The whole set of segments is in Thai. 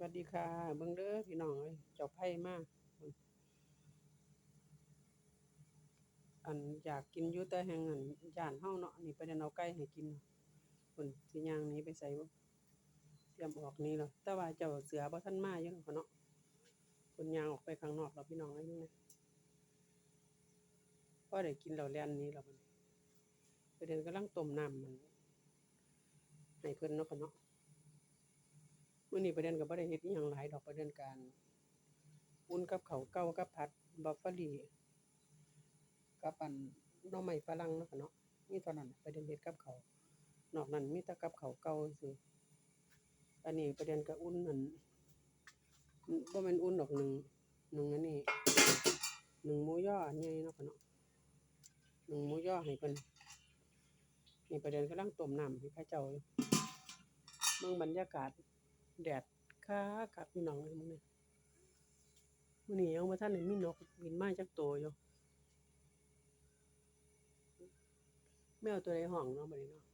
สวัสดีค่ะ เบิ่งเด้อพี่น้องเอ้ยเจ้าไผ่มากอันอยากกินยู่แต่แห่งอันยานเฮาเนาะนี่ไปเดินเอาไก่ให้กินเพิ่นสิย่างนี้ไปไสบ่เตรียมออกนี้แล้วแต่ว่าเจ้าเสือบ่ทันมาอยู่เนาะเนาะเพิ่นย่างออกไปข้างนอกแล้วพี่น้องเอ้ยนี่นะพอได้กินแล้วแล่นนี้แล้วบัดนี้ไปเดินกำลังต้มน้ำมันให้เพิ่นเนาะค่ะเนาะ มื้อนี้ประเด็นก็บ่ได้เฮ็ดอิหยังหลายดอกประเด็นการอุ่นกับข้าวเก่ากับผัดบัฟฟารีกับอันหน่อไม้ฝรั่งเนาะค่ะเนาะมีเท่านั้นประเด็นเฮ็ดกับข้าวนอกนั้นมีแต่กับข้าวเก่าซื่ออันนี้ประเด็นก็อุ่นนั่นบ่แม่นอุ่นดอกหนึ่งหนึ่งอันนี้หนึ่งหมูย่ออันใหญ่เนาะค่ะเนาะหนึ่งหมูย่อให้เพิ่นนี่ประเด็นกำลังต้มน้ำให้เขาเจ้าเบิ่งบรรยากาศ แดดคักคักพี่น้องเอ้ยมื้อนี้มื้อนี้ยังบ่ทันได้มีนกบินมาจักตัวอยู่แมวตัวใดห้องเนาะบัดนี้เนาะ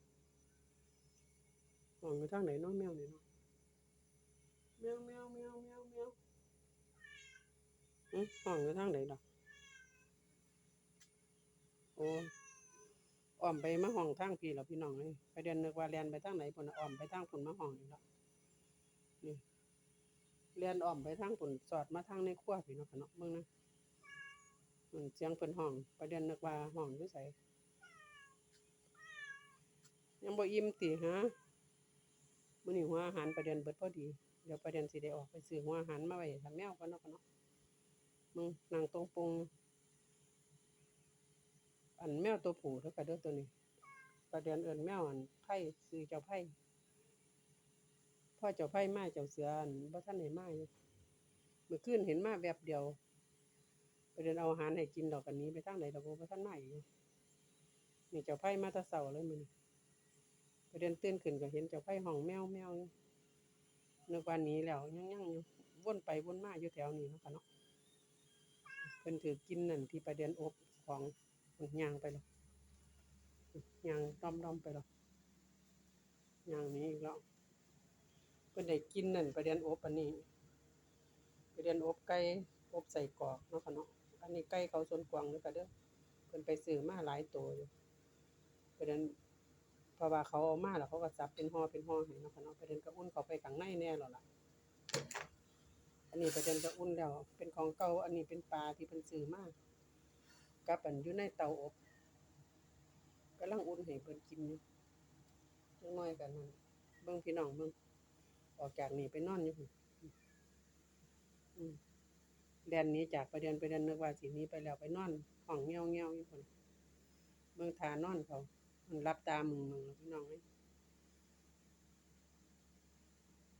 ห้องอยู่ทางไหนเนาะแมวนี่เนาะแมวแมวแมวแมวแมวอือห้องอยู่ทางไหนดอกโอ้อ้อมไปมาห้องทางพี่แล้วพี่น้องเอ้ยไปเดินนึกว่าแล่นไปทางไหนพุ่นน่ะอ้อมไปทางพุ่นมาห้องนี่แล้ว นี่เลียนอ้อมไปทางปุ่นสอดมาทางในครัวพี่นาะค่ะเนาะเบิ่งนะมันเสียงเพิ่นห้อง ประเด็นนึกว่าห้องอยู่ไสยังบ่อิ่มติฮะมื้อนี้หัวอาหารประเด็นเบิดพอดี เดี๋ยวประเด็นสิได้ออกไปซื้อหัวอาหารมาไว้ให้แมวก่อนเนาะค่ะเนาะมึงนั่งตรงปงอันแมวตัวผู้เด้อค่ะเด้อตัวนี้ประเด็นเอิ้นแมวอันไผซื้อเจ้าไผ พ่อเจ้าไผมาเจ้าเสืออั่นบ่ทันได้มาอยู่เมื่อคืนเห็นมาแวบเดียว ไปเดินเอาอาหารให้กินดอกกันนี้ไปทางไหนดอกบ่บ่ทันมาอีกอยู่นี่เจ้าไผมาต่เช้าเลยมื้อนี้ไปเดินตื่นขึ้นก็เห็นเจ้าไผห้องแมวแมวอยู่นึกว่านี้แล้วยังยังอยู่วนไปวนมาอยู่แถวนี้เนาะค่ะเนาะเพิ่นถือกินนั่นที่ประเด็นอบของยางไปแล้วย่างด้อมๆไปแล้วย่างนี้อีกแล้ว เพิ่นได้กินนั่นประเด็นอบอันนี้ประเด็นอบไก่อบใส่กรอกเนาะค่ะเนาะอันนี้ไก่เขาสวนกวางเด้อค่ะเด้อเพิ่นไปซื้อมาหลายตัวอยู่ประเด็นเพราะว่าเขาเอามาแล้วเขาก็สับเป็นห่อเป็นห่อให้เนาะค่ะเนาะประเด็นก็อุ่นเขาไปข้างในแน่แล้วล่ะอันนี้ประเด็นก็อุ่นแล้ว เป็นของเก่าอันนี้เป็นปลาที่เพิ่นซื้อมากับอันอยู่ในเตาอบกำลังอุ่นให้เพิ่นกินอยู่น้อยกันนั่นเบิ่งพี่น้องเบิ่ง ออกจากนี่ไปนอนอยู่พุ่นแดนนี้จากไปเด็นไปเดนนึกว่าสิหนี้ไปแล้วไปนอนห้องเงี้ยวเงี้ยวอยู่พุ่นเบิ่งทานอนเขามันรับตามึงมึงแล้วพี่น้องเอ้ย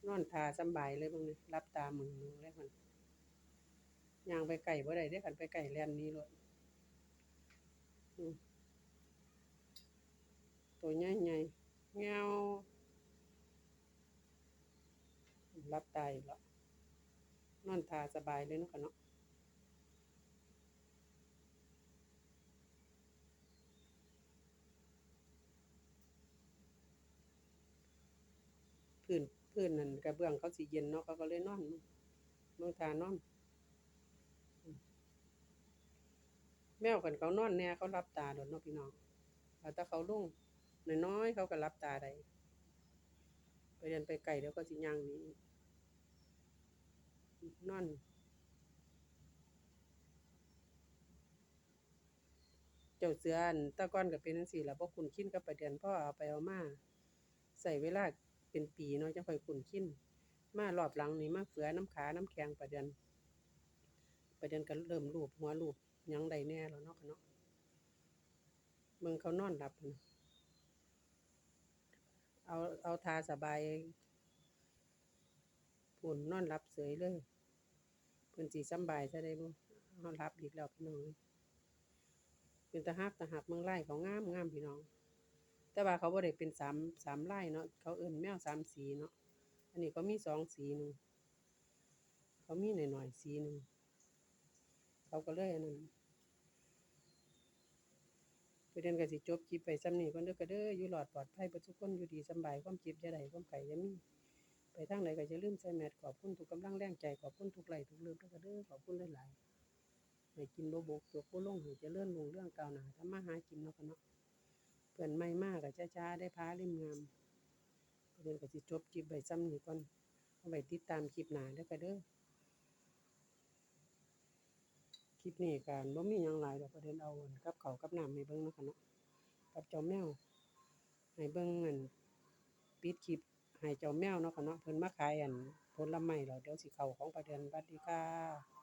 นอนทาสบายเลยเบิ่งนี่รับตามึงมึงเลยมันย่างไปไกลบ่ได้เด้คันไปไกลแลนนี้โลดอืมตัวใหญ่ๆเงี้ยว รับตาอีกแล้วนอนทาสบายเลยเนาะค่ะเนาะพื้นพื้นนั่นกระเบื้องเขาสิเย็นเนาะเขาก็เลยนอนเมืองทานอน แมวกันเขานอนแน่เขารับตาโดดเนาะพี่น้องเอาแต่เขาลุ่งน้อยๆเขาก็รับตาได้ไปเดินไปไกลเดี๋ยวก็สิย่างนี้ นอนเจ้าเสืออันตะก่อนก็เป็นจังซี่ล่ะบ่คุ้นชินกับประเด็นพ่อเอาไปเอามาใช้เวลาเป็นปีเนาะจังค่อยคุ้นชินมารอบหลังนี่มาเฟือน้ำขาน้ำแข็งประเด็นประเด็นก็เริ่มลูบหัวลูบหยังได้แน่แล้วเนาะค่ะเนาะเบิ่งเขานอนหลับนะเอาเอาทาสบายพุ่นนอนหลับเสยเลย เพิ่นสิสำบายซะได้บ่เฮารับอีกแล้วพี่น้องเป็นตาฮักตาหักเมืองไร่เขางามงามพี่น้อง แต่ว่าเขาบ่ได้เป็นสามสามไร่เนาะเขาเอิ้นแมวสามสีเนาะอันนี้เขามีสองสีหนึ่งเขามีหน่อยๆสีหนึ่งเขาก็เลยอันนั้นประเด็นก็สิจบคลิปไปซ้ำนี้ก่อนเด้อก็เด้ออยู่รอดปลอดภัยเบิดทุกคนอยู่ดีสบายความจ็บอย่าได้ความไข้อย่ามี ไปทางใดก็อย่าลืมใส่แมสขอบคุณทุกกำลังแรงใจขอบคุณทุกไหลทุกเลิฟด้วยกันเด้อขอบคุณหลายๆให้กินโบบกจกบ่ลงให้เจริญรุ่งเรื่องก้าวหนาทำมาหากินเนาะค่ะเนาะเพื่อนใหม่มาก็ช้าๆได้พาริมงามเพิ่นก็สิจบคลิปไว้ซ้ำนี้ก่อนเอาไว้ติดตามคลิปหนาเด้อค่ะเด้อคลิปนี้การบ่มีหยังหลายดอกประเด็นเอาอันกับเขากับน้ำให้เบิ่งเนาะค่ะเนาะกับเจ้าแมวให้เบิ่งอันปิดคลิป ให้เจ้าแมวเนาะค่ะเนาะเพิ่นมาขายอันผลไม้เราเดี๋ยวสิเข้าของประเด็นสวัสดีค่ะ